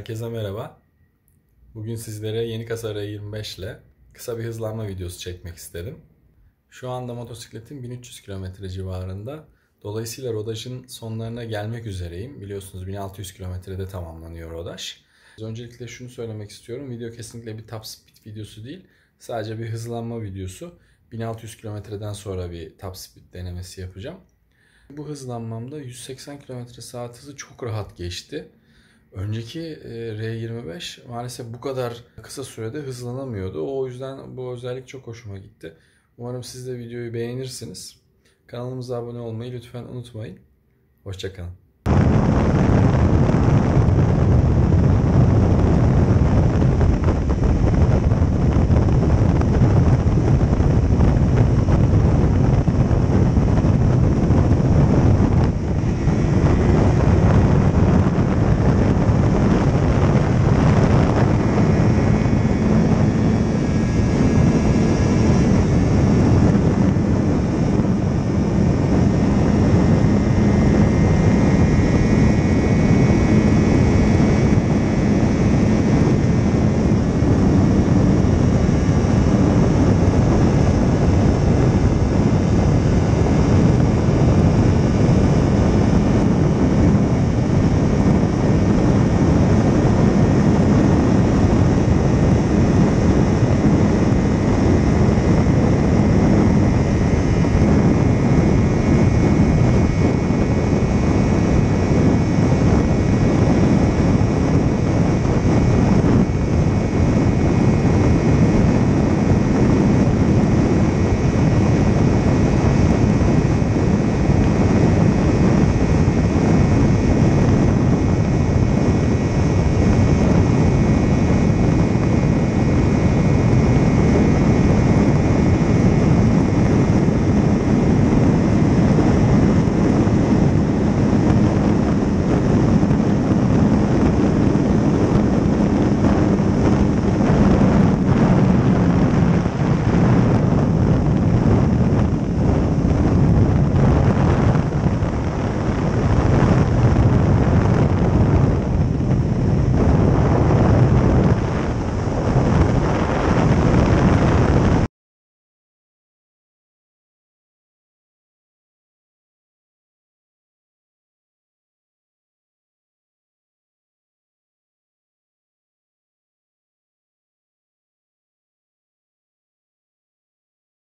Herkese merhaba. Bugün sizlere yeni kasa R25 ile kısa bir hızlanma videosu çekmek istedim. Şu anda motosikletin 1300 km civarında. Dolayısıyla rodajın sonlarına gelmek üzereyim. Biliyorsunuz 1600 kilometrede tamamlanıyor rodaj. Öncelikle şunu söylemek istiyorum. Video kesinlikle bir top speed videosu değil. Sadece bir hızlanma videosu. 1600 kilometreden sonra bir top speed denemesi yapacağım. Bu hızlanmamda 180 km saat hızı çok rahat geçti. Önceki e, R25 maalesef bu kadar kısa sürede hızlanamıyordu. O yüzden bu özellik çok hoşuma gitti. Umarım siz de videoyu beğenirsiniz. Kanalımıza abone olmayı lütfen unutmayın. Hoşçakalın.